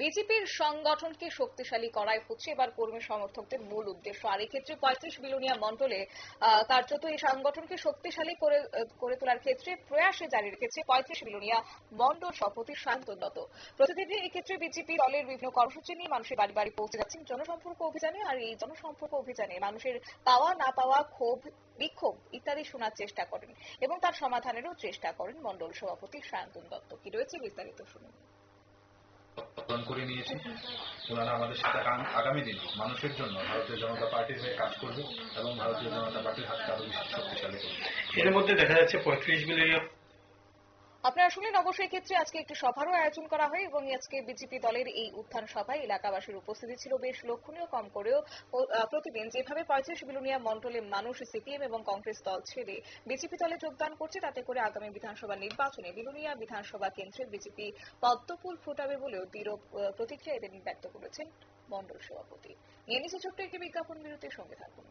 বিজেপির সংগঠনকে শক্তিশালী করাই হচ্ছে এবার কর্মী সমর্থকদের মূল উদ্দেশ্য। আর এক্ষেত্রে পঁয়ত্রিশ বিলোনিয়া মন্ডলে কার্যত এই সংগঠনকে শক্তিশালী করে করে তোলার ক্ষেত্রে প্রয়াসে জারি রেখেছে পঁয়ত্রিশ বিলোনিয়া মন্ডল সভাপতি দত্ত প্রতিদিন এক্ষেত্রে বিজেপি দলের বিভিন্ন কর্মসূচি নিয়ে মানুষের বাড়ি বাড়ি পৌঁছে যাচ্ছেন জনসম্পর্ক অভিযানে। আর এই জনসম্পর্ক অভিযানে মানুষের পাওয়া, না পাওয়া, ক্ষোভ, বিক্ষোভ ইত্যাদি শোনার চেষ্টা করেন এবং তার সমাধানেরও চেষ্টা করেন মন্ডল সভাপতি শান্তন দত্ত। কি রয়েছে বিস্তারিত শুনুন। পালন করে নিয়েছি। ওনারা আমাদের সাথে আগাম- আগামী দিন মানুষের জন্য ভারতীয় জনতা পার্টির হয়ে কাজ করবে এবং ভারতীয় জনতা পার্টির হাতকে আরও বেশি শক্তিশালী করবে। এর মধ্যে দেখা যাচ্ছে পঁয়ত্রিশ বিলিয়ন আপনারা শুনলেন অবশ্যই ক্ষেত্রে আজকে একটি সভারও আয়োজন করা হয় এবং আজকে বিজেপি দলের এই উত্থান সভায় এলাকাবাসীর উপস্থিতি ছিল বেশ লক্ষণীয়, কম করেও প্রতিদিন যেভাবে পঁয়ত্রিশ বিলোনিয়া মন্ডলে মানুষ, সিপিএম এবং কংগ্রেস দল ছেড়ে বিজেপি দলে যোগদান করছে, তাতে করে আগামী বিধানসভা নির্বাচনে বিলোনিয়া বিধানসভা কেন্দ্রে বিজেপি পদ্মফুল ফোটাবে বলেও দৃঢ় প্রতিক্রিয়া এদিন ব্যক্ত করেছেন মন্ডল সভাপতি। নিয়ে নিচ্ছে ছোট্ট একটি বিজ্ঞাপন, বিরতির সঙ্গে থাকুন।